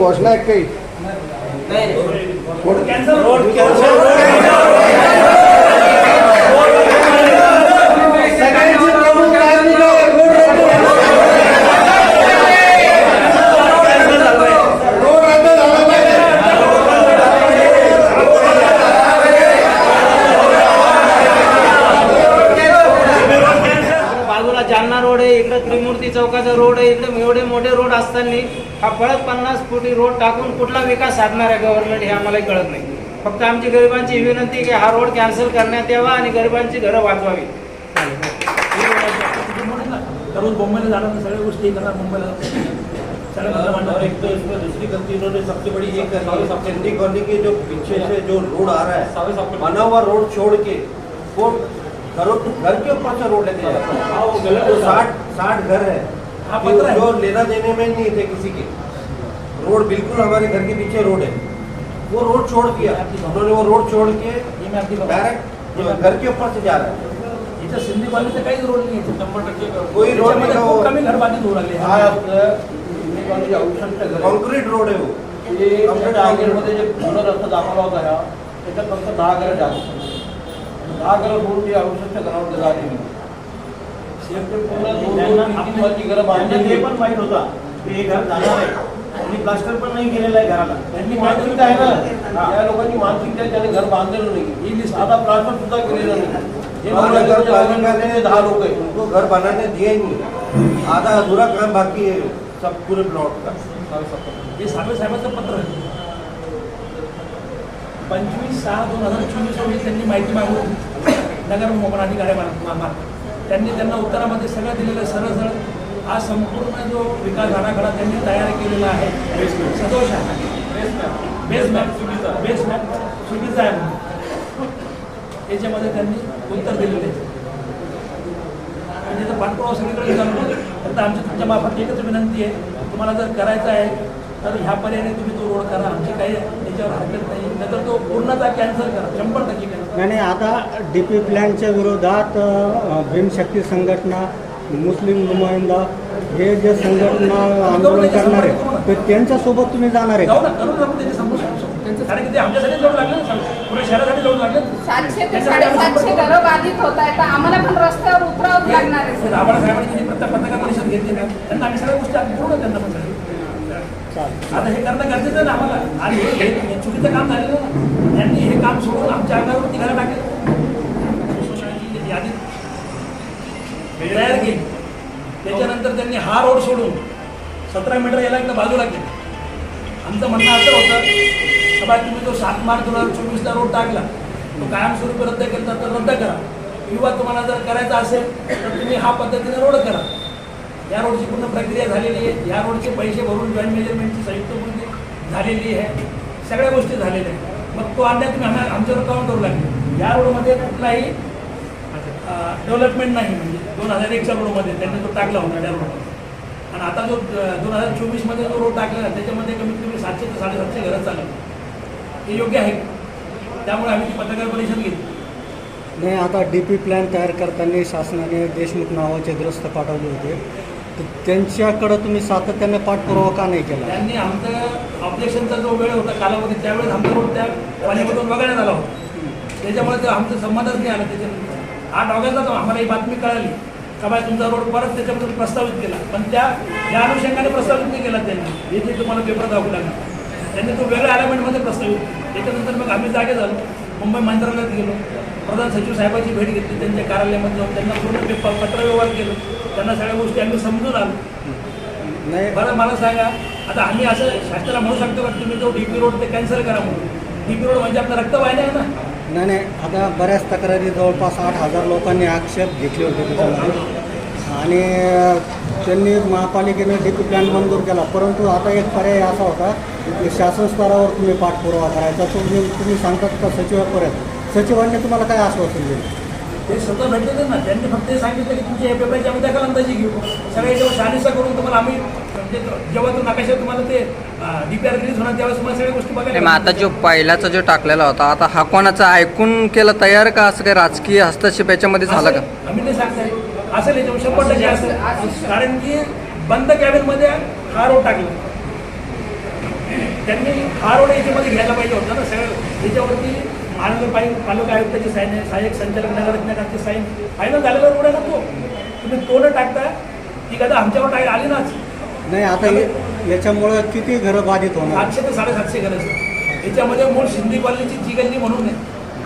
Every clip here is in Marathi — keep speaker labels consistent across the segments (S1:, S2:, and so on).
S1: घोषणा आहेत काही?
S2: जालना रोड आहे इकडे त्रिमूर्ती चौकाचा रोड आहे इकडे एवढे मोठे रोड असताना हा पळत पन्नास फुटी रोड टाकून कुठला विकास साधणार आहे गव्हर्नमेंट हे आम्हाला कळत नाही. फक्त आमची गरिबांची ही विनंती की हा रोड कॅन्सल करण्यात यावा आणि गरिबांची घरं वाचवावी.
S3: मुंबईला जाणार सगळ्या गोष्टी करणार मुंबईला.
S4: और एक तो इसमें दूसरी गलती इन्होंने सबसे बड़ी ये करी चंडी कॉलोनी के जो पीछे से जो रोड आ रहा है बना हुआ रोड छोड़ के वो घरों घर के ऊपर से रोड लेके जाता है। तो साठ साठ घर है।
S3: हाँ,
S4: जो
S3: पता
S4: लेना देने में नहीं थे किसी के। रोड बिल्कुल हमारे घर के पीछे रोड है। वो रोड छोड़ दिया। उन्होंने वो रोड छोड़ के
S3: ये मैं
S4: डायरेक्ट घर के ऊपर से जा रहा है
S3: इथं सिंधी रोड नाही टक्के
S4: कोई रोड नहीं का
S3: घर बाधित लागले
S5: हा।
S4: कॉन्क्रीट रोड है वो।
S5: जे जे पूर्ण रस्ता दाखवला होता ह्या त्याच्यात फक्त दहा घरं जास्त दहा घरं सोडून ते घरावर झाली नाही ते घरं बांधली
S6: ते पण माहीत होता की हे घर जाणार आहे. आणि प्लास्टर पण नाही केलेलं आहे घराला.
S5: त्यांनी मानसिकता आहे ना? या मानसिकता आहे, त्याने घर बांधलेलं नाही आता प्लास्टर सुद्धा केलेलं नाही. हे
S4: पालिका
S5: दहा
S4: उनको घर बनाने ही नहीं आधा अधूरा काम बाकी है सब पूरे प्लॉट का?
S3: हे साबळे साहेबांचं पत्र आहे. पंचवीस सहा दोन हजार चोवीस रोजी त्यांनी माहिती मागून नगर मोबाईल अधिकारी मार्फत त्यांनी त्यांना उत्तरामध्ये सगळं दिलेलं आहे, सरळ सरळ हा संपूर्ण जो विकास आराखडा त्यांनी तयार केलेला आहे सदोष आहे. बेस मॅप बेस मॅप चुकीचा आहे म्हणून. त्याच्यामध्ये त्यांनी उत्तर दिलेले आहे. म्हणजे आणि तर पाठपुरावा सगळीकडे चालू आहे. आमची तुमच्या मार्फत एकच विनंती आहे. तुम्हाला जर करायचं आहे तर ह्या पर्यायाने तुम्ही तो रोड करा. आमची काही त्याच्यावर हरकत नाही. नाहीतर तो पूर्णतः कॅन्सल करा. शंभर टक्के कॅन्सल
S7: आणि आता डी पी प्लॅनच्या विरोधात भीमशक्ती संघटना मुस्लिम नुमाइंदा हे जे संघटना आंदोलन करणार आहे तर त्यांच्यासोबत तुम्ही जाणार आहे
S3: जाऊ
S7: का
S3: ना करू ना आपण त्याची समजून त्यांचं कारण की ते आमच्यासाठी जाऊ लागले ना पुढे शहरासाठी जाऊ लागले
S8: सातशे ते साडेसातशे घरं बाधित होत आहेत. तर आम्हाला पण रस्त्यावर उतरावं लागणार आहे.
S3: साहेबांनी प्रत्येक पत्रकार परिषद घेतली ना त्यांना आम्ही सगळ्या गोष्टी त्यांना पण. आता हे करणं गरजेचं ना आम्हाला. आणि हे चुकीचं काम झालेलं ना त्यांनी हे काम सोडून आमच्या अंगावर निघायला टाकले. यादी तयार केली. त्याच्यानंतर त्यांनी हा रोड सोडून सतरा मीटर याला एकदा बाजूला केली. आमचं म्हणणं असं होतं सभा तुम्ही तो सात मार्च दोन हजार चोवीसला रोड टाकला. तो कायमस्वरूपी रद्द केला तर रद्द करा. किंवा तुम्हाला जर करायचा असेल तर तुम्ही हा पद्धतीने रोड करा. या रोडची पूर्ण प्रक्रिया झालेली आहे. या रोडचे पैसे भरून जॉईंट मेजरमेंटची संयुक्त पूर्ण झालेली आहे. सगळ्या गोष्टी झालेल्या आहेत. मग तो अन्याय तुम्ही आम्हाला आमच्यावर काउंट करू लागले? या रोडमध्ये कुठलाही डेव्हलपमेंट नाही. म्हणजे दोन हजार एकच्या रोडमध्ये त्यांनी तो टाकला होता त्या रोडमध्ये. आणि आता जो दोन हजार चोवीसमध्ये जो रोड टाकला त्याच्यामध्ये कमीत कमी सातशे ते साडेसातशे घरं चालत हे योग्य आहे. त्यामुळे आम्ही ती पत्रकार परिषद घेतली.
S7: नाही आता डी पी प्लॅन तयार करताना शासनाने देशमुख नावाचे ग्रस्त पाठवले होते. त्यांच्याकडं तुम्ही सातत्याने पाठपुरावा का नाही केला?
S3: त्यांनी आमचं ऑपरेशनचा जो वेळ होता कालावधी त्यावेळेस आमचा रोड त्या पाण्यामधून वगळण्यात आला होता. त्याच्यामुळे ते आमचं संबंधच नाही आला. त्याच्यानंतर आठ ऑगस्टला तो आम्हाला ही बातमी कळाली. का बाय तुमचा रोड परत त्याच्याबद्दल प्रस्तावित केला. पण त्या या अनुषंगाने प्रस्तावित नाही केला त्यांनी. इथे तुम्हाला पेपर दाखवू लागला त्यांनी तो वेगळ्या अलाइनमेंटमध्ये प्रस्तावित त्याच्यानंतर मग आम्ही जागे झालो. मुंबई मंत्रालयात गेलो. प्रधान सचिव साहेबांची भेट घेतली त्यांच्या कार्यालयामध्ये जाऊन त्यांना पूर्ण पत्रव्यवहार केलं. त्यांना सगळ्या गोष्टी आम्ही समजून आलो.
S7: नाही.
S3: बरं मला सांगा आता आम्ही असं शास्त्राला म्हणू शकतो का तुम्ही तो डीपी रोड ते कॅन्सल करा म्हणून? डीपी रोड म्हणजे आपलं रक्तवाहिनी आहे ना?
S7: नाही नाही. आता बऱ्याच तक्रारी जवळपास आठ हजार लोकांनी आक्षेप घेतले होते त्याच्यामध्ये. आणि त्यांनी महापालिकेने डी पी प्लॅन मंजूर केला. परंतु आता एक पर्याय असा होता की शासन स्तरावर तुम्ही पाठपुरावा करायचा. तुम्ही तुम्ही सांगतात का सचिवापर्यंत? सचिवांनी तुम्हाला काय आश्वासन दिलं?
S3: ते स्वतः भेटले ना त्यांनी फक्त हे सांगितलं की तुमच्या या पेपरची आम्ही दखल अंदाजी घेऊ. सगळे जेव्हा शहानिशा करून तुम्हाला आम्ही म्हणजे जेव्हा तो नकाशा तुम्हाला ते डी पी आर रिलीज होणार त्यावेळेस तुम्हाला सगळ्या गोष्टी
S9: नाही,
S3: बघायला
S9: मग आता जो पहिल्याचा जो टाकलेला होता आता हा कोणाचा ऐकून केला तयार का? असं काही राजकीय हस्तक्षेप याच्यामध्ये झाला का?
S3: असेल, आम्ही नाही सांगताय असेल याच्यावर शंभर टक्के असेल कारण की बंद कॅबिनमध्ये हा रोड टाकला. त्यांनी हा रोड याच्यामध्ये घ्यायला पाहिजे होता ना सगळं. याच्यावरती महानगरपालिका पालिका आयुक्ताची साईन आहे सहाय्यक संचालक नगररचनाकांची साईन. फायनल झालेला रोड आहे ना तो तुम्ही तो न टाकता ती कदा आमच्यावर टाक आली नाच.
S7: नाही आता हे- याच्यामुळं किती घरं बाधित होणार?
S3: सातशे ते साडेसातशे घराचं याच्यामध्ये मूळ सिंधी कॉलनीची जी गल्ली म्हणून आहे.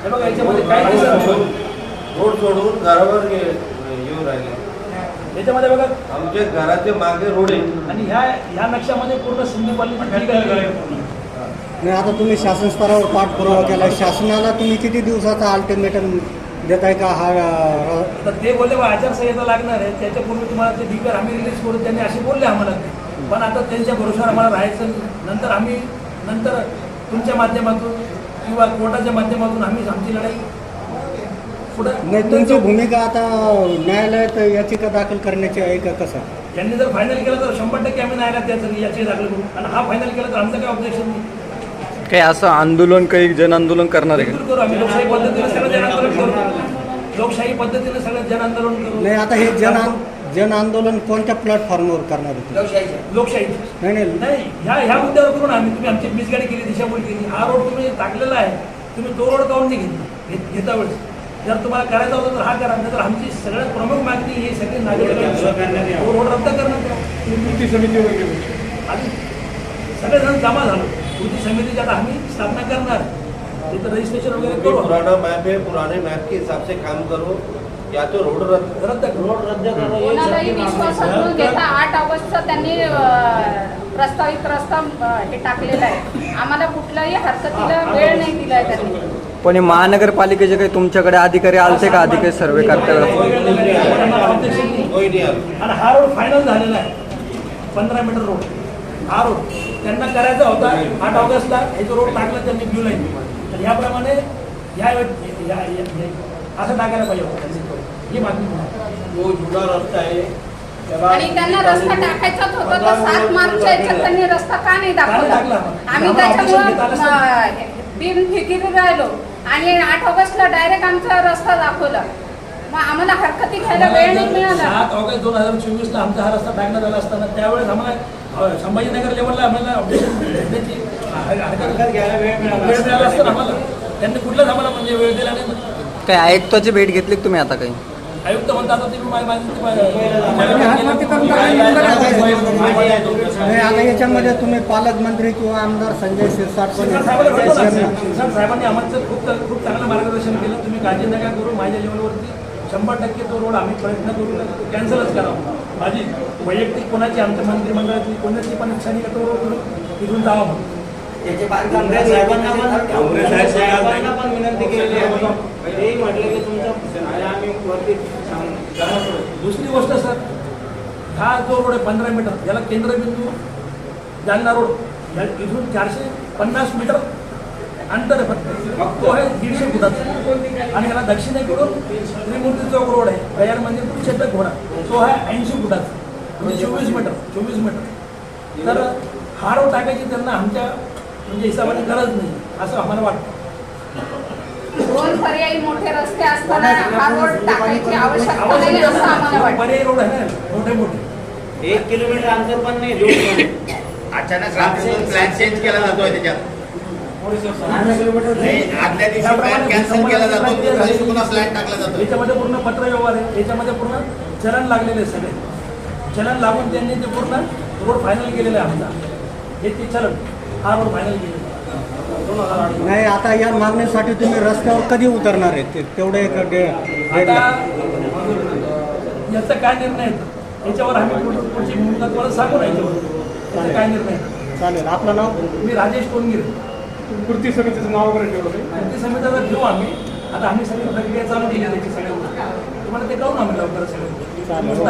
S3: हे बघा याच्यामध्ये काय दिसत नाही.
S4: रोड सोडून घरावर ये- येऊन राहिले.
S3: याच्यामध्ये बघा
S4: आमच्या घराच्या मागे रोड आहे.
S3: आणि ह्या ह्या नक्षामध्ये पूर्ण सिंधी कॉलनीची जी गल्ली आहे.
S7: नाही आता तुम्ही शासन स्तरावर पाठपुरावा केला शासनाला तुम्ही किती दिवसाचा अल्टिमेटम देताय का हा
S3: तर ते बोलले बा आचारसंहिता लागणार आहे. त्याच्यापूर्वी तुम्हाला ते डीपीआर आम्ही रिलीज करू त्यांनी असे बोलले आम्हाला. पण आता त्यांच्या भरोशावर आम्हाला राहायचं नंतर आम्ही नंतर तुमच्या माध्यमातून किंवा कोर्टाच्या माध्यमातून आम्ही आमची लढाई
S7: नाही तुमची भूमिका आता न्यायालयात याचिका दाखल करण्याची आहे का कसं?
S3: यांनी जर फायनल केलं तर शंभर टक्के आम्ही न्यायालयात त्याचं याची दाखल करू. आणि हा फायनल केला तर आमचं काय ऑब्जेक्शन नाही.
S9: काही असं आंदोलन काही जन आंदोलन करणार आहे
S3: बिलकुल करू आम्ही. लोकशाही पद्धतीने सगळं जन आंदोलन करू. लोकशाही पद्धतीने सगळं जन आंदोलन करू.
S7: नाही आता हे जन जन आंदोलन कोणत्या प्लॅटफॉर्मवर करणार होते?
S3: लोकशाही.
S7: नाही नाही.
S3: नाही ह्या ह्या मुद्द्यावर करून आम्ही तुम्ही आमची मिसगाडी केली दिशाभूल केली. हा रोड तुम्ही टाकलेला आहे. तुम्ही तो रोड काऊन नाही घेतला. घेत- घेता वेळेस. जर तुम्हाला करायचा होता तर हा करा. नाही तर आमची सगळ्यात प्रमुख मागणी ही सगळी नागरिकांची तो रोड रद्द करण्यात यावा.
S1: कृती समिती वगैरे
S3: आम्ही सगळेजण जमा झालो. कृती समितीची आता आम्ही स्थापना करणार. तिथं रजिस्ट्रेशन वगैरे करू
S4: पुराना मैप है पुराने मैप के हिसाब से काम करो. या तो रोड रद्द
S3: रद्द
S6: रोड रद्द करणं हे
S8: घेता. आठ ऑगस्टचं त्यांनी प्रस्तावित रस्ता हे टाकलेला आहे. आम्हाला कुठल्याही हरकतीला वेळ नाही दिलाय त्यांनी.
S9: पण हे महानगरपालिकेचे काही तुमच्याकडे अधिकारी आलते का? अधिकारी सर्वे करता
S3: हा रोड फायनल झालेला आहे. पंधरा मीटर रोड हा रोड त्यांना करायचा होता आठ ऑगस्टला. हे जो रोड टाकला त्यांनी ब्ल्यू लाईन तर ह्याप्रमाणे ह्या या- असं टाकायला पाहिजे होतं. ही आहे.
S5: जो जुना रस्ता आहे.
S8: आणि त्यांना रस्ता टाकायचाच होता तर सात मार्चच्या याच्यात त्यांनी रस्ता का नाही दाखवला? आम्ही त्याच्यामुळं बिन फिकिरी राहिलो. आणि आठ ऑगस्टला डायरेक्ट आमचा रस्ता दाखवला. मग आम्हाला हरकती घ्यायला वेळ नाही मिळाला.
S3: सात ऑगस्ट दोन हजार चोवीसला आमचा हा रस्ता टाकण्यात आला असताना त्यावेळेस आम्हाला अ, संभाजीनगर लेवलला आम्हाला हरकत
S6: घ्यायला वेळ मिळाला
S3: वेळ मिळाला असता. आम्हाला त्यांनी कुठलाच आम्हाला म्हणजे वेळ दिला नाही.
S9: काही आयुक्ताची भेट घेतली का तुम्ही आता काही?
S3: आयुक्त म्हणतात आता तुम्ही मा- मा-
S7: नाही. आता याच्यामध्ये तुम्ही पालकमंत्री किंवा आमदार संजय शिरसाट पण
S3: भेटलो ना. साहेबांनी आम्हाला खूप खूप चांगलं मार्गदर्शन केलं. तुम्ही काळजी नका करू माझ्या लेवलवरती शंभर टक्के तो रोड आम्ही प्रयत्न करू कॅन्सलच करावा माझी वैयक्तिक कोणाची आमच्या मंत्रिमंडळातली कोणाची पण इच्छा नाही का तो रोड करून तिथून जावा म्हणून.
S2: काँग्रेस साहेबांना पण काँग्रेस साहेबांना पण विनंती केली आहे. तेही म्हटले की तुमचं आणि आम्ही वरती.
S3: दुसरी गोष्ट सर हा जो रोड आहे पंधरा मीटर याला केंद्रबिंदू जालना रोड इथून चारशे पन्नास मीटर अंतर आहे फक्त. तो आहे दीडशे फुटाचा. आणि याला दक्षिणेकडून त्रिमूर्ती चौक रोड आहे. गयार मंदिर चेतक घोडा. तो आहे ऐंशी फुटाचा. म्हणजे चोवीस मीटर चोवीस मीटर. तर हा रोड टाकायची त्यांना आमच्या म्हणजे हिसाबाने गरज नाही असं आम्हाला वाटतं.
S8: दोन पर्यायी मोठे रस्ते असताना हा रोड टाकायची आवश्यकता नाही असं आम्हाला वाटतं.
S3: पर्यायी रोड आहे ना मोठे मोठे.
S2: एक किलोमीटर अंतर पण नाही.
S10: अचानक प्लॅन चेंज केला जातोय त्याच्यात. नाही, आदल्या दिवशी प्लॅन कॅन्सल केला जातो दुसऱ्या दिवशी पुन्हा प्लॅन टाकला जातो.
S3: याच्यामध्ये पूर्ण पत्र व्यवहार आहे. याच्यामध्ये पूर्ण चलन लागलेले आहे सगळे. चलन लागून त्यांनी ते पूर्ण रोड फायनल केलेला आहे आमचा. हे ते चलन. हा रोड फायनल केलेला
S7: नाही आता या मागणीसाठी तुम्ही रस्त्यावर कधी उतरणार आहे? ते तेवढे
S3: आता. याचा काय निर्णय याच्यावर आम्ही पुढ- पुढची भूमिका तुम्हाला सांगू नाही याच्यावर. याचा काय निर्णय.
S7: चालेल. आपलं नाव?
S3: मी राजेश टोनगिरे.
S1: कृती समितीचं नाव वगैरे ठेवलं
S3: कृती समितीचा घेऊ आम्ही. आता आम्ही सगळी प्रक्रिया चालू केली त्याची सगळ्या गोष्टी. तुम्हाला ते कळून आम्ही लवकर सगळं